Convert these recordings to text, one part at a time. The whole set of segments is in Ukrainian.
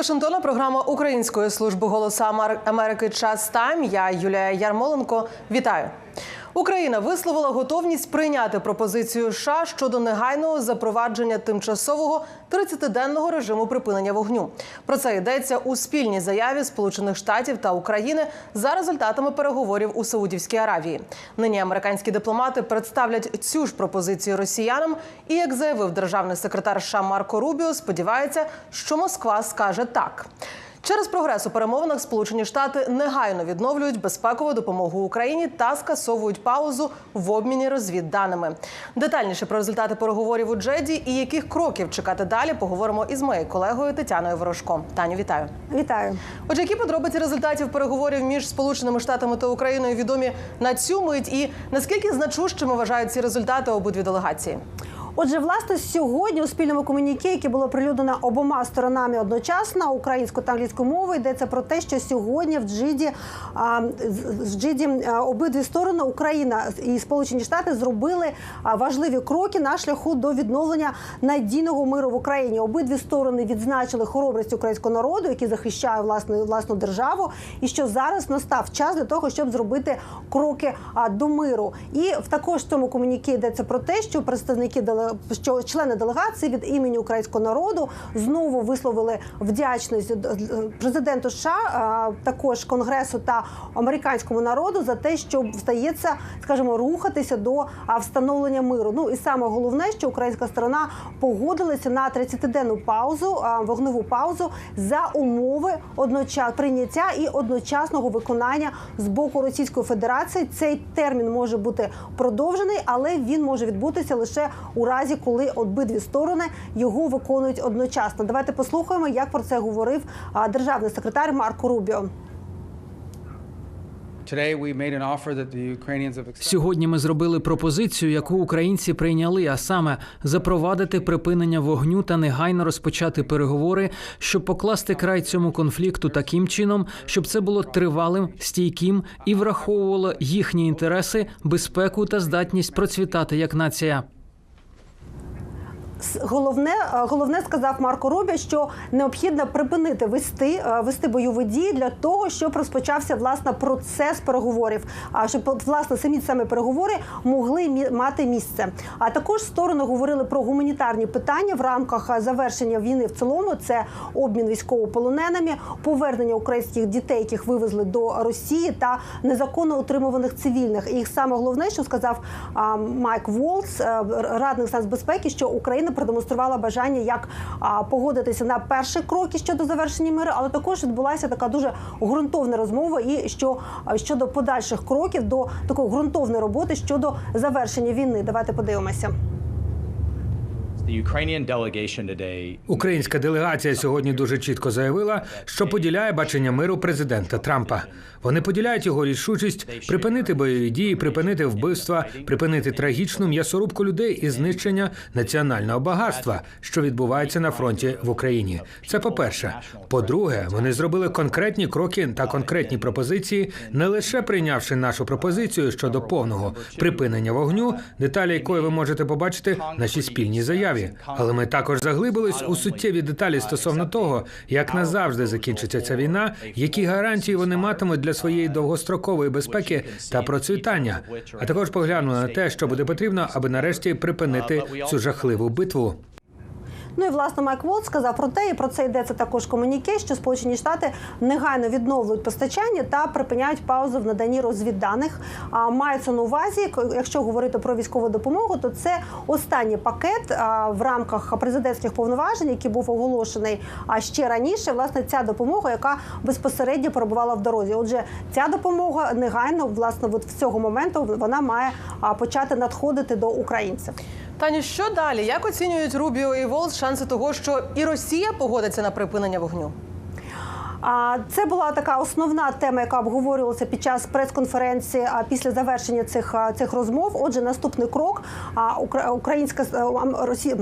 Вашингтона програма Української служби голоса Амер- Америки Час Тайм. Я Юлія Ярмоленко. Вітаю. Україна висловила готовність прийняти пропозицію США щодо негайного запровадження тимчасового 30-денного режиму припинення вогню. Про це йдеться у спільній заяві Сполучених Штатів та України за результатами переговорів у Саудівській Аравії. Нині американські дипломати представлять цю ж пропозицію росіянам. І як заявив державний секретар США Марко Рубіо, сподівається, що Москва скаже так. Через прогрес у перемовинах Сполучені Штати негайно відновлюють безпекову допомогу Україні та скасовують паузу в обміні розвідданими. Детальніше про результати переговорів у Джеді і яких кроків чекати далі, поговоримо із моєю колегою Тетяною Ворожко. Таню, вітаю. Вітаю. Отже, які подробиці результатів переговорів між Сполученими Штатами та Україною відомі на цю мить, і наскільки значущими вважають ці результати обидві делегації? Отже, власне, сьогодні у спільному комуніке, яке було прилюднено обома сторонами одночасно, українською та англійською мовою, йдеться про те, що сьогодні в Джиді з- Джиді обидві сторони Україна і Сполучені Штати зробили важливі кроки на шляху до відновлення надійного миру в Україні. Обидві сторони відзначили хоробрість українського народу, який захищає власну власну державу, і що зараз настав час для того, щоб зробити кроки до миру. І в також цьому комуніке йдеться про те, що представники деле- що члени делегації від імені українського народу знову висловили вдячність президенту США, також конгресу та американському народу за те, що встається, скажімо, рухатися до встановлення миру. Ну і саме головне, що українська сторона погодилася на 30-денну паузу, вогневу паузу за умови одноча прийняття і одночасного виконання з боку Російської Федерації. Цей термін може бути продовжений, але він може відбутися лише у разі, коли обидві сторони його виконують одночасно. Давайте послухаємо, як про це говорив державний секретар Марко Рубіо. Сьогодні ми зробили пропозицію, яку українці прийняли, а саме запровадити припинення вогню та негайно розпочати переговори, щоб покласти край цьому конфлікту таким чином, щоб це було тривалим, стійким і враховувало їхні інтереси, безпеку та здатність процвітати як нація. Головне, е, головне сказав Марко Рубі, що необхідно припинити вести, е, вести бойові дії для того, щоб розпочався власне процес переговорів. А щоб власне самі саме переговори могли мати місце. А також сторони говорили про гуманітарні питання в рамках е, завершення війни в цілому. Це обмін військовополоненими, повернення українських дітей, яких вивезли до Росії, та незаконно утримуваних цивільних. І саме головне, що сказав Майк Волц, радник з що Україна продемонструвала бажання як а, погодитися на перші кроки щодо завершення миру, але також відбулася така дуже ґрунтовна розмова і що щодо подальших кроків до такої ґрунтовної роботи щодо завершення війни. Давайте подивимося. Українська делегація сьогодні дуже чітко заявила, що поділяє бачення миру президента Трампа. Вони поділяють його рішучість припинити бойові дії, припинити вбивства, припинити трагічну м'ясорубку людей і знищення національного багатства, що відбувається на фронті в Україні. Це по-перше. По-друге, вони зробили конкретні кроки та конкретні пропозиції, не лише прийнявши нашу пропозицію щодо повного припинення вогню, деталі якої ви можете побачити в нашій спільній заяві. Але ми також заглибились у суттєві деталі стосовно того, як назавжди закінчиться ця війна, які гарантії вони матимуть для своєї довгострокової безпеки та процвітання. А також погляну на те, що буде потрібно, аби нарешті припинити цю жахливу битву. Ну і власне Майк Волт сказав про те, і про це йдеться також комуніке, що Сполучені Штати негайно відновлюють постачання та припиняють паузу в наданні розвідданих. А мається на увазі, якщо говорити про військову допомогу, то це останній пакет в рамках президентських повноважень, який був оголошений а ще раніше. Власне, ця допомога, яка безпосередньо перебувала в дорозі. Отже, ця допомога негайно, власне, от в цього моменту вона має почати надходити до українців. Таню, що далі? Як оцінюють Рубіо і Волс шанси того, що і Росія погодиться на припинення вогню? А це була така основна тема, яка обговорювалася під час прес-конференції після завершення цих цих розмов. Отже, наступний крок а, Укра- українська Росія.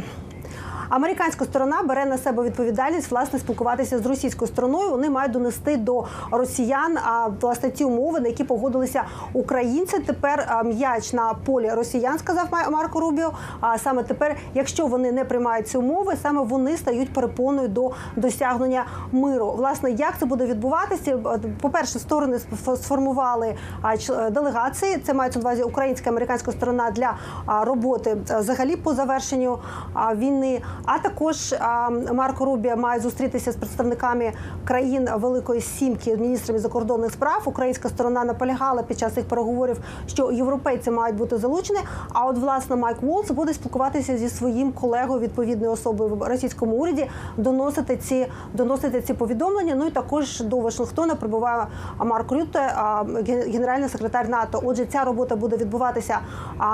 Американська сторона бере на себе відповідальність власне спілкуватися з російською стороною. Вони мають донести до росіян а, власне ті умови, на які погодилися українці. Тепер м'яч на полі росіян, сказав Марко Рубіо. А саме тепер, якщо вони не приймають ці умови, саме вони стають перепоною до досягнення миру. Власне, як це буде відбуватися? По перше, сторони сф- сформували чл- делегації. Це мається на увазі українська американська сторона для роботи а, взагалі по завершенню війни. А також Марко Рубіо має зустрітися з представниками країн Великої Сімки, міністрами закордонних справ. Українська сторона наполягала під час цих переговорів, що європейці мають бути залучені. А от власне Майк Волц буде спілкуватися зі своїм колегою відповідною особою в російському уряді, доносити ці доносити ці повідомлення. Ну і також до Вашингтона прибуває Марк Рютте, а, генеральний секретар НАТО. Отже, ця робота буде відбуватися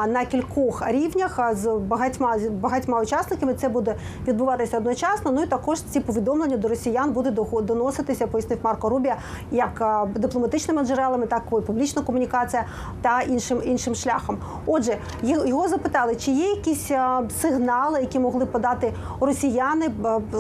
на кількох рівнях з багатьма з багатьма учасниками. Це буде відбуватися одночасно. Ну і також ці повідомлення до росіян буде доноситися, пояснив Марко Рубія, як дипломатичними джерелами, так і публічна комунікація та іншим іншим шляхом. Отже, його запитали, чи є якісь сигнали, які могли подати росіяни,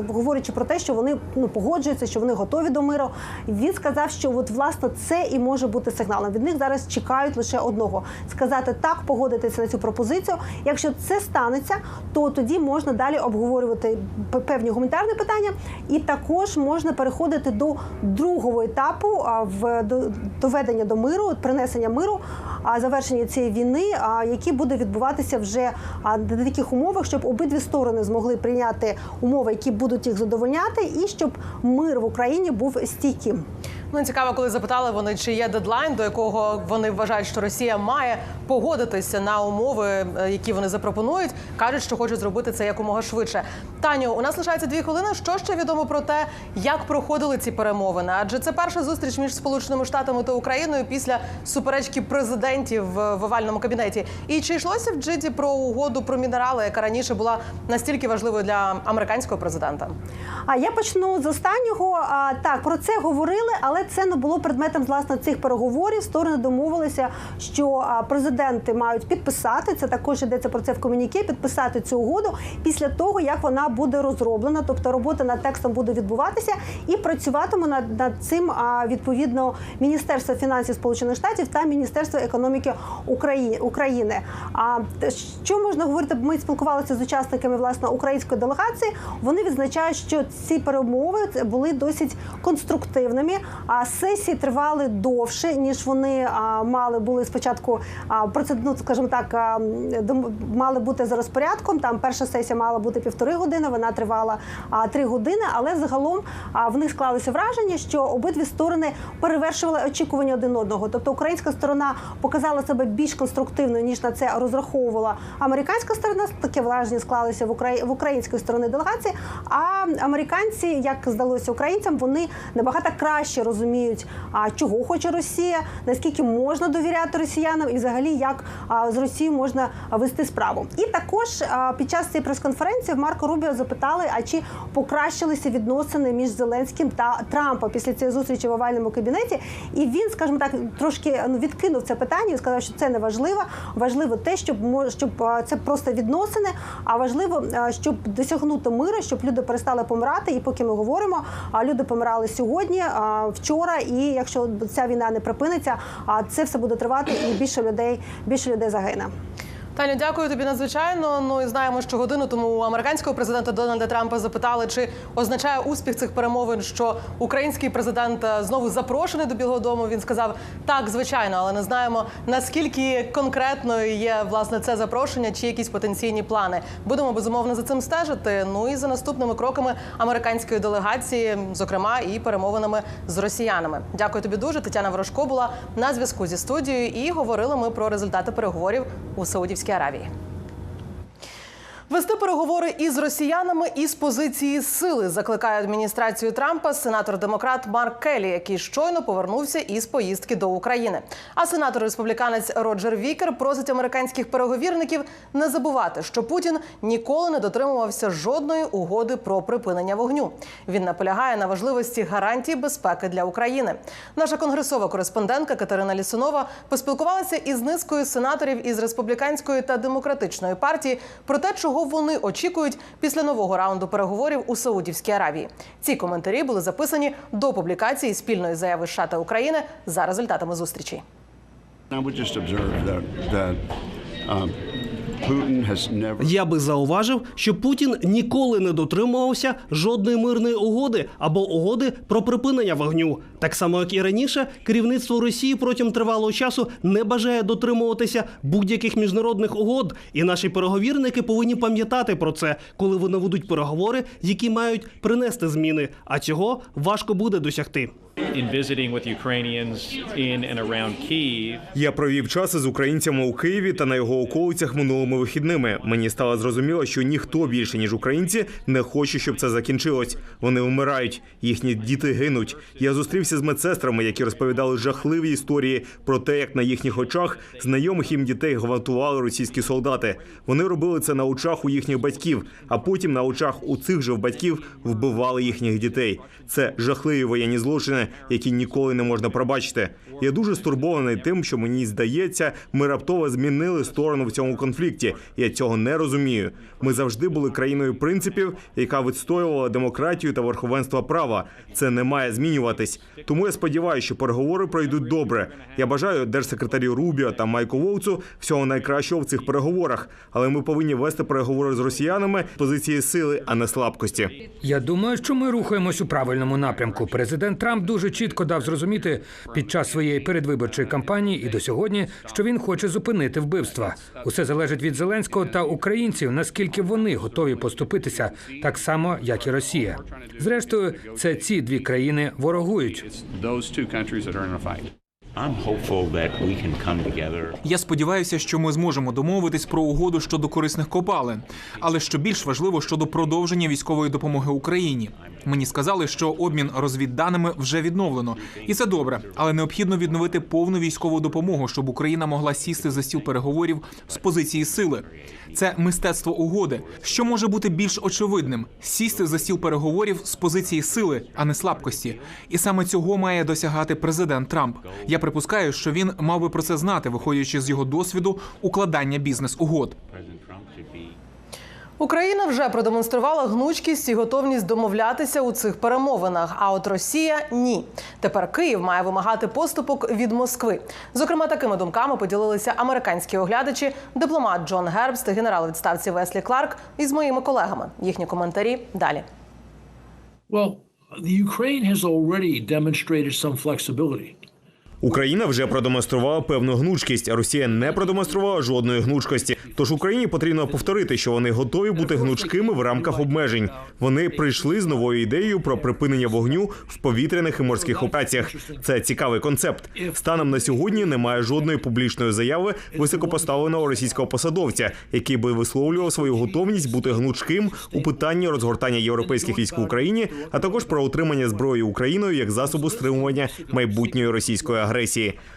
говорячи про те, що вони ну погоджуються, що вони готові до миру. Він сказав, що от власне це і може бути сигналом. Від них зараз чекають лише одного сказати так, погодитися на цю пропозицію. Якщо це станеться, то тоді можна далі обговорювати певні гуманітарні питання, і також можна переходити до другого етапу в доведення до миру, принесення миру, а завершення цієї війни, який буде відбуватися вже на таких умовах, щоб обидві сторони змогли прийняти умови, які будуть їх задовольняти, і щоб мир в Україні був стійким. Ну цікаво, коли запитали вони, чи є дедлайн, до якого вони вважають, що Росія має погодитися на умови, е, які вони запропонують. кажуть, що хочуть зробити це якомога швидше. Таню, у нас лишається дві хвилини. Що ще відомо про те, як проходили ці перемовини? Адже це перша зустріч між Сполученими Штатами та Україною після суперечки президентів в в овальному кабінеті. І чи йшлося в Джиді про угоду про мінерали, яка раніше була настільки важливою для американського президента? А я почну з останнього. А, так про це говорили, але це не було предметом власне цих переговорів. Сторони домовилися, що президенти мають підписати це. Також йдеться про це в комуніке. Підписати цю угоду після того, як вона буде розроблена. Тобто робота над текстом буде відбуватися, і працюватиме над, над цим відповідно Міністерство фінансів Сполучених Штатів та Міністерство економіки України. А що можна говорити? Ми спілкувалися з учасниками власне української делегації. Вони відзначають, що ці перемови були досить конструктивними. А сесії тривали довше ніж вони мали були спочатку. Ну, скажімо так, мали бути за розпорядком. Там перша сесія мала бути півтори години. Вона тривала три години. Але загалом в них склалося враження, що обидві сторони перевершували очікування один одного. Тобто українська сторона показала себе більш конструктивною ніж на це розраховувала американська сторона. Таке враження склалося в Украї... в української сторони делегації. А американці, як здалося українцям, вони набагато краще розуміють, а чого хоче Росія, наскільки можна довіряти росіянам, і взагалі як з Росією можна вести справу. І також під час цієї прес-конференції в Марко Рубіо запитали, а чи покращилися відносини між Зеленським та Трампом після цієї зустрічі в овальному кабінеті. І він, скажімо так, трошки ну, відкинув це питання і сказав, що це не важливо. Важливо те, щоб щоб це просто відносини. А важливо, щоб досягнути миру, щоб люди перестали помирати. І поки ми говоримо, а люди помирали сьогодні, вчора. І якщо ця війна не припиниться, а це все буде тривати, і більше людей більше людей загине. Таню, дякую тобі надзвичайно. Ну і знаємо, що годину тому у американського президента Дональда Трампа запитали, чи означає успіх цих перемовин, що український президент е, знову запрошений до Білого Дому. Він сказав так, звичайно, але не знаємо наскільки конкретною є власне це запрошення, чи якісь потенційні плани. Будемо безумовно за цим стежити. Ну і за наступними кроками американської делегації, зокрема і перемовинами з росіянами. Дякую тобі дуже. Тетяна Ворожко була на зв'язку зі студією, і говорили ми про результати переговорів у Саудівській Аравії. Вести переговори із росіянами із позиції сили закликає адміністрацію Трампа сенатор демократ Марк Келлі, який щойно повернувся із поїздки до України. А сенатор республіканець Роджер Вікер просить американських переговірників не забувати, що Путін ніколи не дотримувався жодної угоди про припинення вогню. Він наполягає на важливості гарантій безпеки для України. Наша конгресова кореспондентка Катерина Лісунова поспілкувалася із низкою сенаторів із республіканської та демократичної партії про те, чого чого вони очікують після нового раунду переговорів у Саудівській Аравії. Ці коментарі були записані до публікації спільної заяви США та України за результатами зустрічі. Я би зауважив, що Путін ніколи не дотримувався жодної мирної угоди або угоди про припинення вогню. Так само, як і раніше, керівництво Росії протягом тривалого часу не бажає дотримуватися будь-яких міжнародних угод, і наші переговірники повинні пам'ятати про це, коли вони ведуть переговори, які мають принести зміни. А цього важко буде досягти. Я провів час із українцями у Києві та на його околицях минулими вихідними. Мені стало зрозуміло, що ніхто більше ніж українці не хоче, щоб це закінчилось. Вони вмирають, їхні діти гинуть. Я зустрівся з медсестрами, які розповідали жахливі історії про те, як на їхніх очах знайомих їм дітей гвалтували російські солдати. Вони робили це на очах у їхніх батьків, а потім на очах у цих же батьків вбивали їхніх дітей. Це жахливі воєнні злочини, які ніколи не можна пробачити. Я дуже стурбований тим, що мені здається, ми раптово змінили сторону в цьому конфлікті. Я цього не розумію. Ми завжди були країною принципів, яка відстоювала демократію та верховенство права. Це не має змінюватись. Тому я сподіваюся, що переговори пройдуть добре. Я бажаю держсекретарю Рубіо та Майку Воуцу всього найкращого в цих переговорах. Але ми повинні вести переговори з росіянами з позиції сили, а не слабкості. Я думаю, що ми рухаємось у правильному напрямку. Президент Трамп дуже чітко дав зрозуміти під час своєї передвиборчої кампанії і до сьогодні, що він хоче зупинити вбивства. Усе залежить від Зеленського та українців, наскільки вони готові поступитися так само, як і Росія. Зрештою, це ці дві країни ворогують. Я сподіваюся, що ми зможемо домовитись про угоду щодо корисних копалин, але що більш важливо щодо продовження військової допомоги Україні. Мені сказали, що обмін розвідданими вже відновлено, і це добре, але необхідно відновити повну військову допомогу, щоб Україна могла сісти за стіл переговорів з позиції сили. Це мистецтво угоди. Що може бути більш очевидним: сісти за стіл переговорів з позиції сили, а не слабкості. І саме цього має досягати президент Трамп. Я припускаю, що він мав би про це знати, виходячи з його досвіду укладання бізнес-угод. Україна вже продемонструвала гнучкість і готовність домовлятися у цих перемовинах. А от Росія ні. Тепер Київ має вимагати поступок від Москви. Зокрема, такими думками поділилися американські оглядачі, дипломат Джон Гербс та генерал відставці Веслі Кларк із моїми колегами. Їхні коментарі далі. Well, the Ukraine has already demonstrated some flexibility. Україна вже продемонструвала певну гнучкість, а Росія не продемонструвала жодної гнучкості. Тож Україні потрібно повторити, що вони готові бути гнучкими в рамках обмежень. Вони прийшли з новою ідеєю про припинення вогню в повітряних і морських операціях. Це цікавий концепт. Станом на сьогодні немає жодної публічної заяви високопоставленого російського посадовця, який би висловлював свою готовність бути гнучким у питанні розгортання європейських військ в Україні, а також про утримання зброї Україною як засобу стримування майбутньої російської агресії.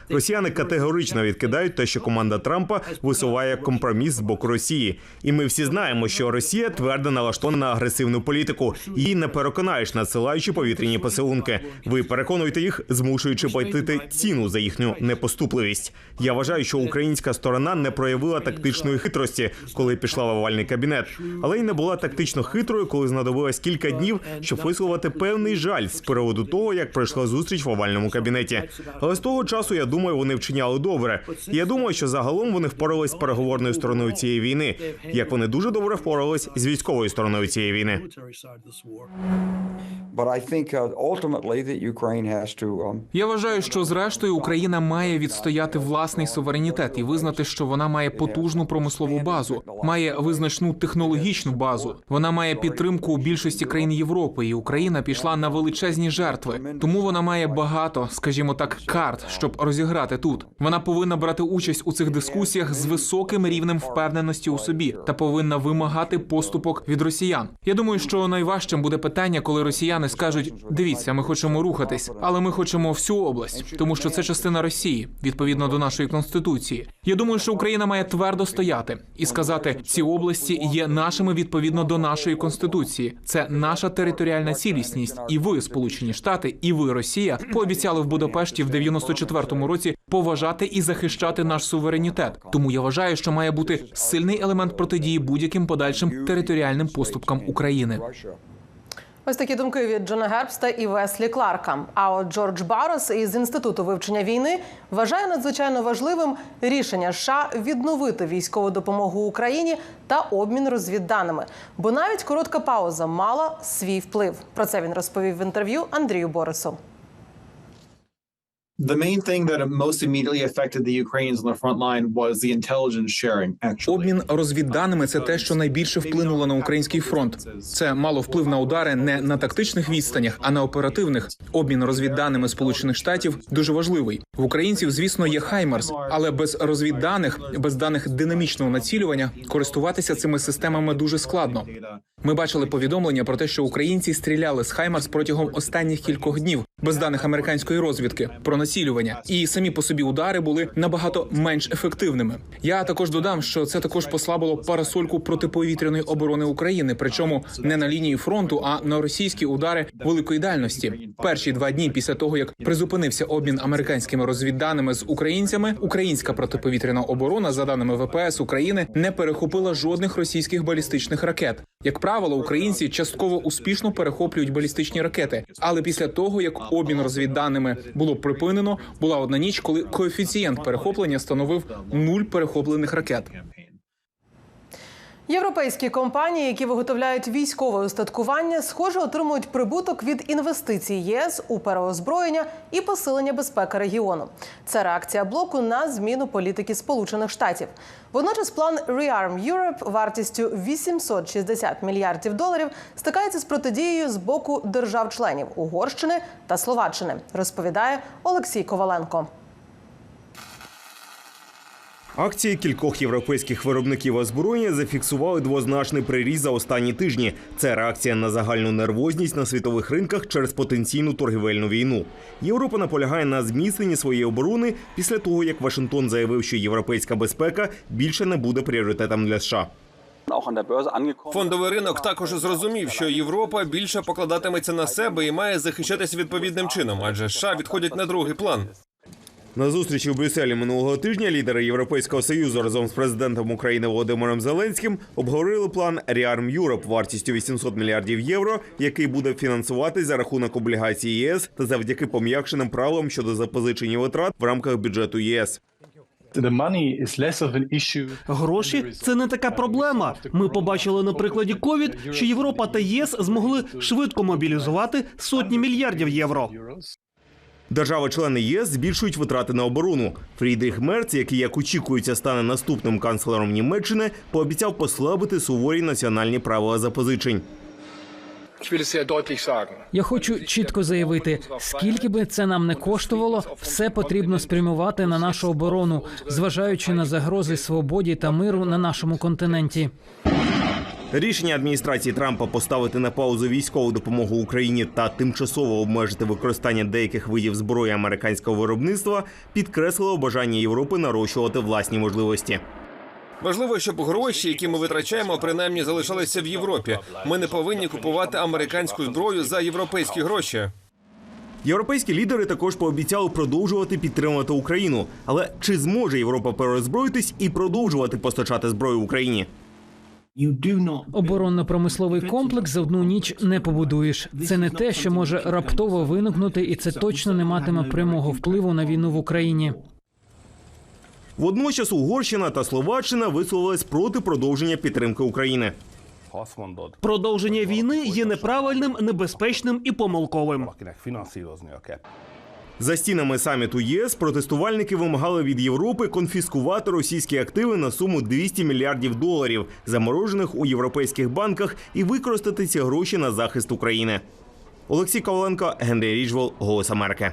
Росіяни категорично відкидають те, що команда Трампа висуває компроміс з боку Росії. І ми всі знаємо, що Росія твердо налаштована на агресивну політику. Її не переконаєш, надсилаючи повітряні посилунки. Ви переконуєте їх, змушуючи платити ціну за їхню непоступливість. Я вважаю, що українська сторона не проявила тактичної хитрості, коли пішла в овальний кабінет, але й не була тактично хитрою, коли знадобилось кілька днів, щоб висловити певний жаль з приводу того, як пройшла зустріч в овальному кабінеті. Але з того часу я думаю, вони вчиняли добре. Я думаю, що загалом вони впорались з переговорною стороною цієї війни, як вони дуже добре впорались з військовою стороною цієї війни. Uh, um, Я вважаю, що зрештою Україна має відстояти власний суверенітет і визнати, що вона має потужну промислову базу, має визначну технологічну базу. Вона має підтримку у більшості країн Європи, і Україна пішла на величезні жертви. Тому вона має багато, скажімо так, карт, щоб розіграти тут. Вона повинна брати участь у цих дискусіях з високим рівнем впевненості у собі та повинна вимагати поступок від росіян. Я думаю, що найважчим буде питання, коли росіяни скажуть: дивіться, ми хочемо рухатись, але ми хочемо всю область, тому що це частина Росії відповідно до нашої конституції. Я думаю, що Україна має твердо стояти і сказати, ці області є нашими відповідно до нашої конституції. Це наша територіальна цілісність, і ви, Сполучені Штати, і ви, Росія, пообіцяли в Будапешті в 94-му році поважати і захищати наш суверенітет. Тому я вважаю, що має бути сильний елемент протидії будь-яким подальшим територіальним поступкам України. Ось такі думки від Джона Гербста і Веслі Кларка. А от Джордж Барос із інституту вивчення війни вважає надзвичайно важливим рішення США відновити військову допомогу Україні та обмін розвідданими. Бо навіть коротка пауза мала свій вплив. Про це він розповів в інтерв'ю Андрію Борису. The main thing that most immediately affected the Ukrainians on the front line was the intelligence sharing. Actually, Обмін розвідданими це те, що найбільше вплинуло на український фронт. Це мало вплив на удари не на тактичних відстанях, а на оперативних. Обмін розвідданими Сполучених Штатів дуже важливий. В українців, звісно, є Хаймарс, але без розвідданих, без даних динамічного націлювання, користуватися цими системами дуже складно. Ми бачили повідомлення про те, що українці стріляли з Хаймарс протягом останніх кількох днів без даних американської розвідки про націлювання, і самі по собі удари були набагато менш ефективними. Я також додам, що це також послабило парасольку протиповітряної оборони України, причому не на лінії фронту, а на російські удари великої дальності. Перші два дні після того, як призупинився обмін американськими розвідданими з українцями, українська протиповітряна оборона, за даними ВПС України, не перехопила жодних російських балістичних ракет. Як правило, українці частково успішно перехоплюють балістичні ракети. Але після того, як обмін розвідданими було припинено, була одна ніч, коли коефіцієнт перехоплення становив нуль перехоплених ракет. Європейські компанії, які виготовляють військове устаткування, схоже, отримують прибуток від інвестицій ЄС у переозброєння і посилення безпеки регіону. Це реакція блоку на зміну політики Сполучених Штатів. Водночас план Rearm Europe вартістю 860 мільярдів доларів стикається з протидією з боку держав-членів Угорщини та Словаччини, розповідає Олексій Коваленко. Акції кількох європейських виробників озброєння зафіксували двозначний приріст за останні тижні. Це реакція на загальну нервозність на світових ринках через потенційну торгівельну війну. Європа наполягає на зміцненні своєї оборони після того, як Вашингтон заявив, що європейська безпека більше не буде пріоритетом для США. Фондовий ринок також зрозумів, що Європа більше покладатиметься на себе і має захищатись відповідним чином, адже США відходять на другий план. На зустрічі у Брюсселі минулого тижня лідери Європейського союзу разом з президентом України Володимиром Зеленським обговорили план Rearm Europe вартістю 800 мільярдів євро, який буде фінансуватись за рахунок облігацій ЄС та завдяки пом'якшеним правилам щодо запозичення витрат в рамках бюджету ЄС. Гроші це не така проблема. Ми побачили на прикладі ковід, що Європа та ЄС змогли швидко мобілізувати сотні мільярдів євро. Держави-члени ЄС збільшують витрати на оборону. Фрідріх Мерц, який як очікується стане наступним канцлером Німеччини, пообіцяв послабити суворі національні правила запозичень. Я хочу чітко заявити, скільки би це нам не коштувало, все потрібно спрямувати на нашу оборону, зважаючи на загрози свободі та миру на нашому континенті. Рішення адміністрації Трампа поставити на паузу військову допомогу Україні та тимчасово обмежити використання деяких видів зброї американського виробництва підкреслило бажання Європи нарощувати власні можливості. Важливо, щоб гроші, які ми витрачаємо, принаймні залишалися в Європі. Ми не повинні купувати американську зброю за європейські гроші. Європейські лідери також пообіцяли продовжувати підтримувати Україну. Але чи зможе Європа переозброїтись і продовжувати постачати зброю Україні? Оборонно-промисловий комплекс за одну ніч не побудуєш. Це не те, що може раптово виникнути, і це точно не матиме прямого впливу на війну в Україні. Водночас Угорщина та Словаччина висловились проти продовження підтримки України. Продовження війни є неправильним, небезпечним і помилковим. За стінами саміту ЄС протестувальники вимагали від Європи конфіскувати російські активи на суму 200 мільярдів доларів, заморожених у європейських банках, і використати ці гроші на захист України. Олексій Коваленко, Генрій Ріжвол, Голос Америки.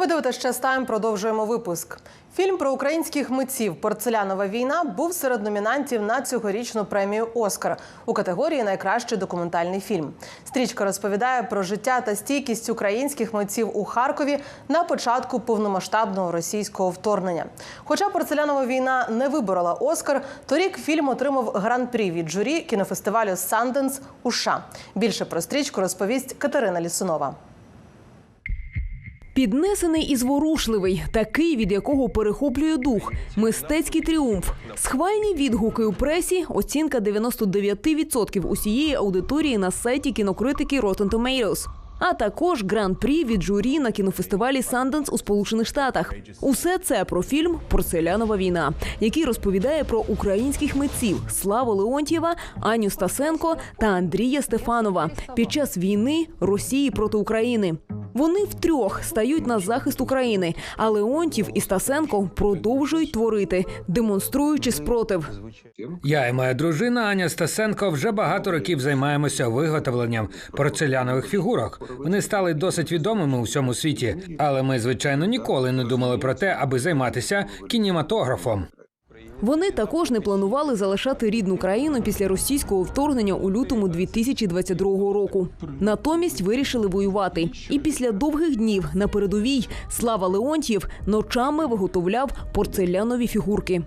Ви дивитесь час тайм. Продовжуємо випуск. Фільм про українських митців Порцелянова війна був серед номінантів на цьогорічну премію Оскар у категорії Найкращий документальний фільм. Стрічка розповідає про життя та стійкість українських митців у Харкові на початку повномасштабного російського вторгнення. Хоча Порцелянова війна не виборола Оскар, торік фільм отримав гран-прі від журі кінофестивалю Санденс у США. Більше про стрічку розповість Катерина Лісунова. Піднесений і зворушливий, такий, від якого перехоплює дух, мистецький тріумф, схвальні відгуки у пресі, оцінка 99% усієї аудиторії на сайті кінокритики Rotten Tomatoes. А також гран-прі від журі на кінофестивалі Санденс у Сполучених Штатах. Усе це про фільм Порцелянова війна, який розповідає про українських митців Славу Леонтьєва, Аню Стасенко та Андрія Стефанова під час війни Росії проти України. Вони втрьох стають на захист України, а Леонтів і Стасенко продовжують творити, демонструючи спротив. Я і моя дружина Аня Стасенко вже багато років займаємося виготовленням порцелянових фігурок. Вони стали досить відомими у всьому світі, але ми, звичайно, ніколи не думали про те, аби займатися кінематографом. Вони також не планували залишати рідну країну після російського вторгнення у лютому 2022 року. Натомість вирішили воювати. І після довгих днів на передовій Слава Леонтьєв ночами виготовляв порцелянові фігурки.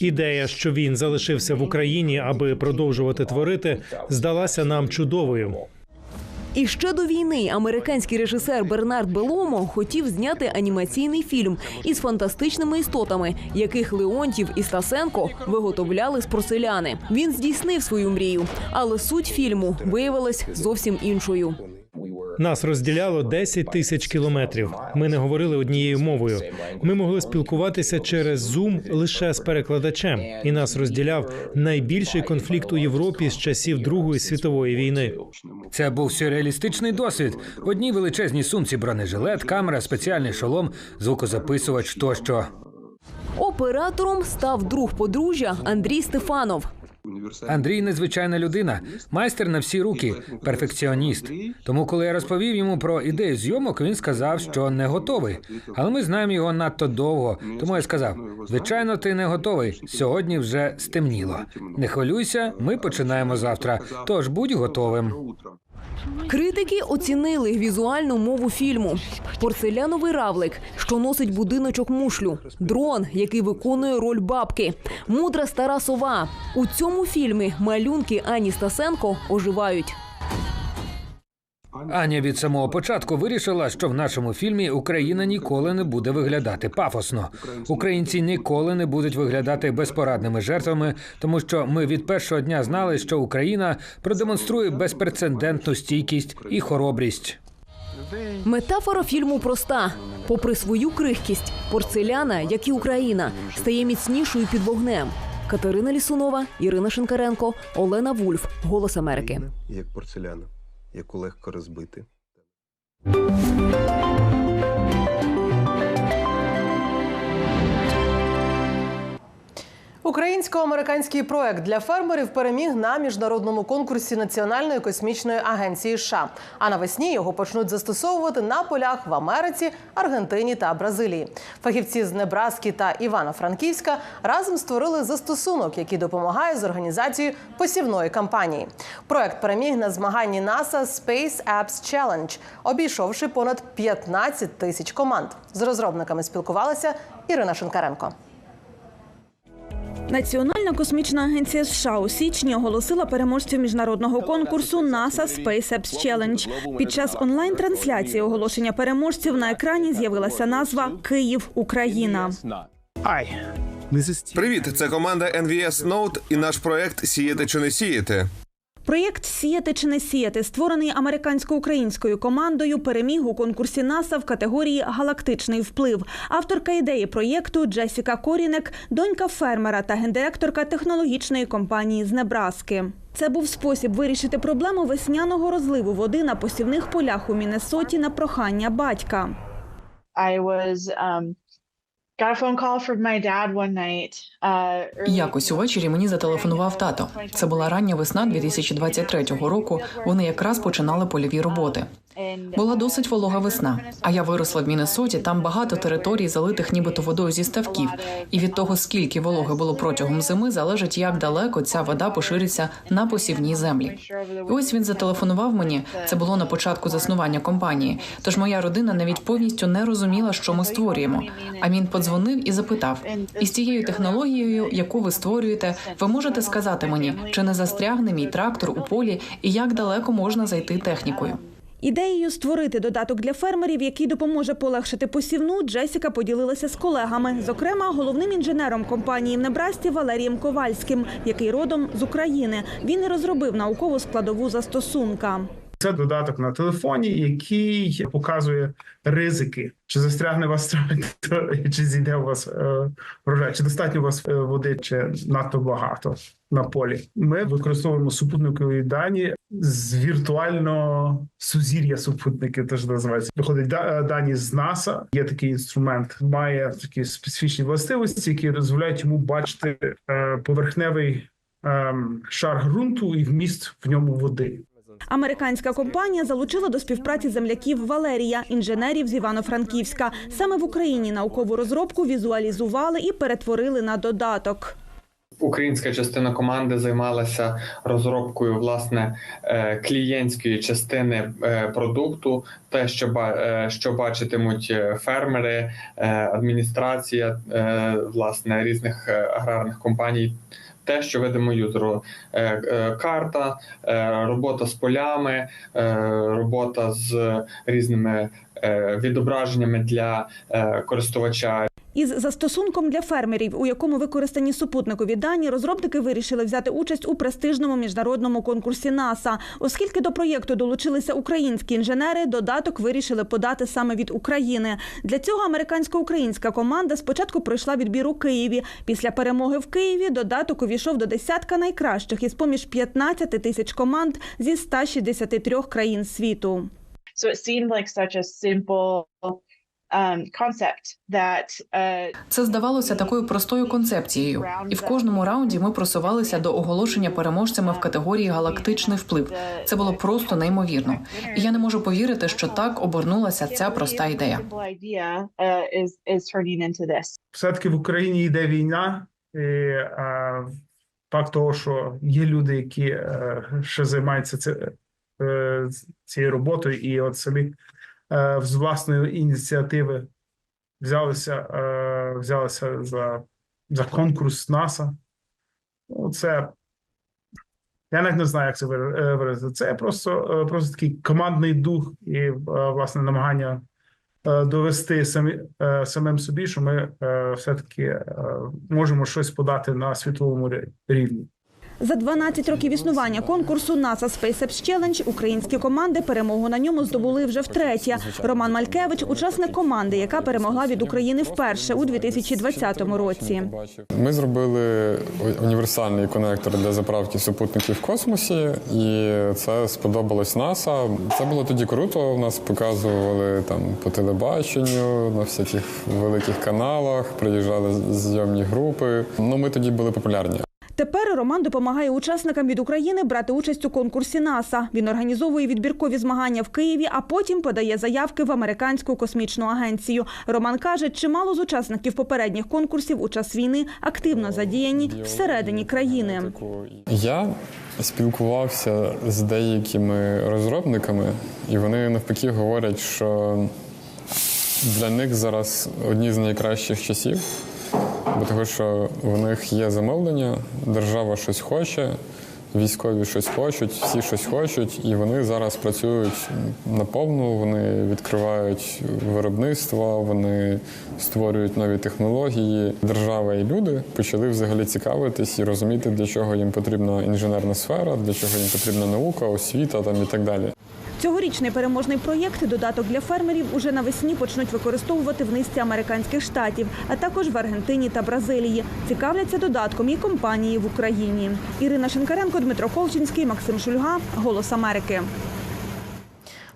Ідея, що він залишився в Україні, аби продовжувати творити, здалася нам чудовою. І ще до війни американський режисер Бернард Беломо хотів зняти анімаційний фільм із фантастичними істотами, яких Леонтів і Стасенко виготовляли з проселяни. Він здійснив свою мрію, але суть фільму виявилась зовсім іншою. Нас розділяло 10 тисяч кілометрів. Ми не говорили однією мовою. Ми могли спілкуватися через Zoom лише з перекладачем, і нас розділяв найбільший конфлікт у Європі з часів Другої світової війни. Це був сюрреалістичний досвід. В одній величезній сумці бронежилет, камера, спеціальний шолом, звукозаписувач тощо. Оператором став друг подружжя Андрій Стефанов. Андрій незвичайна людина, майстер на всі руки, перфекціоніст. Тому, коли я розповів йому про ідею зйомок, він сказав, що не готовий. Але ми знаємо його надто довго. Тому я сказав: звичайно, ти не готовий. Сьогодні вже стемніло. Не хвилюйся, ми починаємо завтра. Тож будь готовим. Критики оцінили візуальну мову фільму. Порцеляновий равлик, що носить будиночок мушлю, дрон, який виконує роль бабки, мудра стара сова. У цьому фільмі малюнки Ані Стасенко оживають. Аня від самого початку вирішила, що в нашому фільмі Україна ніколи не буде виглядати пафосно. Українці ніколи не будуть виглядати безпорадними жертвами, тому що ми від першого дня знали, що Україна продемонструє безпрецедентну стійкість і хоробрість. Метафора фільму проста. Попри свою крихкість, порцеляна, як і Україна, стає міцнішою під вогнем. Катерина Лісунова, Ірина Шинкаренко, Олена Вульф. Голос Америки. як порцеляна, яку легко розбити. Українсько-американський проект для фермерів переміг на міжнародному конкурсі Національної космічної агенції США. А навесні його почнуть застосовувати на полях в Америці, Аргентині та Бразилії. Фахівці з Небраски та Івано-Франківська разом створили застосунок, який допомагає з організацією посівної кампанії. Проект переміг на змаганні NASA Space Apps Challenge, обійшовши понад 15 тисяч команд. З розробниками спілкувалася Ірина Шинкаренко. Національна космічна агенція США у січні оголосила переможців міжнародного конкурсу NASA Space Apps Challenge. Під час онлайн-трансляції оголошення переможців на екрані з'явилася назва Київ Україна. Привіт, це команда NVS Note і наш проект Сіяти чи не сіяти. Проєкт Сіяти чи не сіяти, створений американсько-українською командою, переміг у конкурсі НАСА в категорії Галактичний вплив. Авторка ідеї проєкту Джесіка Корінек, донька фермера та гендиректорка технологічної компанії з Небраски. Це був спосіб вирішити проблему весняного розливу води на посівних полях у Міннесоті на прохання батька. I was um, Якось увечері мені зателефонував тато. Це була рання весна 2023 року. Вони якраз починали польові роботи. Була досить волога весна. А я виросла в Міннесоті, Там багато територій, залитих нібито водою зі ставків. І від того, скільки вологи було протягом зими, залежить, як далеко ця вода пошириться на посівній землі. І ось він зателефонував мені. Це було на початку заснування компанії. Тож моя родина навіть повністю не розуміла, що ми створюємо. А він подзвонив і запитав: із цією технологією, яку ви створюєте, ви можете сказати мені, чи не застрягне мій трактор у полі, і як далеко можна зайти технікою. Ідеєю створити додаток для фермерів, який допоможе полегшити посівну, Джесіка поділилася з колегами, зокрема головним інженером компанії в Небрасті Валерієм Ковальським, який родом з України. Він і розробив наукову складову застосунка. Це додаток на телефоні, який показує ризики, чи застрягне вас чи зійде у вас е, врожай, чи достатньо у вас е, води, чи надто багато на полі. Ми використовуємо супутникові дані з віртуального сузір'я супутників, теж називається. Виходить дані з НАСА. Є такий інструмент, має такі специфічні властивості, які дозволяють йому бачити е, поверхневий ем, шар ґрунту і вміст в ньому води. Американська компанія залучила до співпраці земляків Валерія, інженерів з Івано-Франківська. Саме в Україні наукову розробку візуалізували і перетворили на додаток. Українська частина команди займалася розробкою власне е, клієнтської частини е, продукту, те, що е, що бачитимуть фермери, адміністрація власне різних аграрних компаній. Те, що видимо юзеру, карта, робота з полями, робота з різними відображеннями для користувача Із застосунком для фермерів, у якому використані супутникові дані, розробники вирішили взяти участь у престижному міжнародному конкурсі НАСА. Оскільки до проєкту долучилися українські інженери, додаток вирішили подати саме від України. Для цього американсько-українська команда спочатку пройшла відбір у Києві. Після перемоги в Києві додаток увійшов до десятка найкращих із поміж 15 тисяч команд зі 163 країн світу. So it seemed like such a simple concept uh, Це здавалося такою простою концепцією, і в кожному раунді ми просувалися до оголошення переможцями в категорії галактичний вплив. Це було просто неймовірно. І я не можу повірити, що так обернулася ця проста ідея. this. все-таки в Україні йде війна, і е, факт того, що є люди, які е, ще займаються це, е, цією роботою, і от самі е, з власної ініціативи взялися, е, взялися за, за конкурс НАСА. Ну, це я навіть не знаю, як це е, виразити. Це просто, е, просто такий командний дух і е, власне намагання е, довести самі, е, самим собі, що ми е, все-таки е, можемо щось подати на світовому рівні. За 12 років існування конкурсу NASA SpaceX Challenge українські команди перемогу на ньому здобули вже втретє. Роман Малькевич – учасник команди, яка перемогла від України вперше у 2020 році. Ми зробили універсальний конектор для заправки супутників в космосі, і це сподобалось НАСА. Це було тоді круто. У Нас показували там по телебаченню на всяких великих каналах, приїжджали зйомні групи. Ну ми тоді були популярні. Тепер Роман допомагає учасникам від України брати участь у конкурсі НАСА. Він організовує відбіркові змагання в Києві, а потім подає заявки в американську космічну агенцію. Роман каже, чимало з учасників попередніх конкурсів у час війни активно задіяні всередині країни. Я спілкувався з деякими розробниками, і вони навпаки говорять, що для них зараз одні з найкращих часів, бо того, що в них є замовлення, держава щось хоче, військові щось хочуть, всі щось хочуть, і вони зараз працюють наповну, вони відкривають виробництво, вони створюють нові технології. Держава і люди почали взагалі цікавитись і розуміти, для чого їм потрібна інженерна сфера, для чого їм потрібна наука, освіта там і так далі. Цьогорічний переможний проєкт додаток для фермерів уже навесні почнуть використовувати в низці американських штатів, а також в Аргентині та Бразилії. Цікавляться додатком і компанії в Україні. Ірина Шенкаренко, Дмитро Колчинський, Максим Шульга, Голос Америки.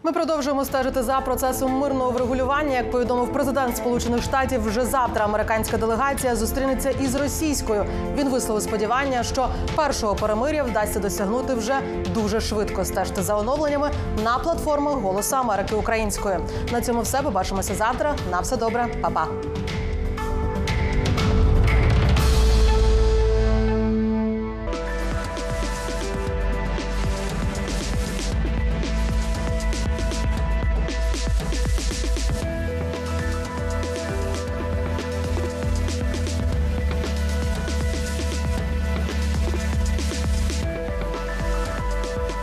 Ми продовжуємо стежити за процесом мирного врегулювання. Як повідомив президент Сполучених Штатів, вже завтра американська делегація зустрінеться із російською. Він висловив сподівання, що першого перемир'я вдасться досягнути вже дуже швидко. Стежте за оновленнями на платформах Голоса Америки Української. На цьому все побачимося завтра. На все добре, Па-па.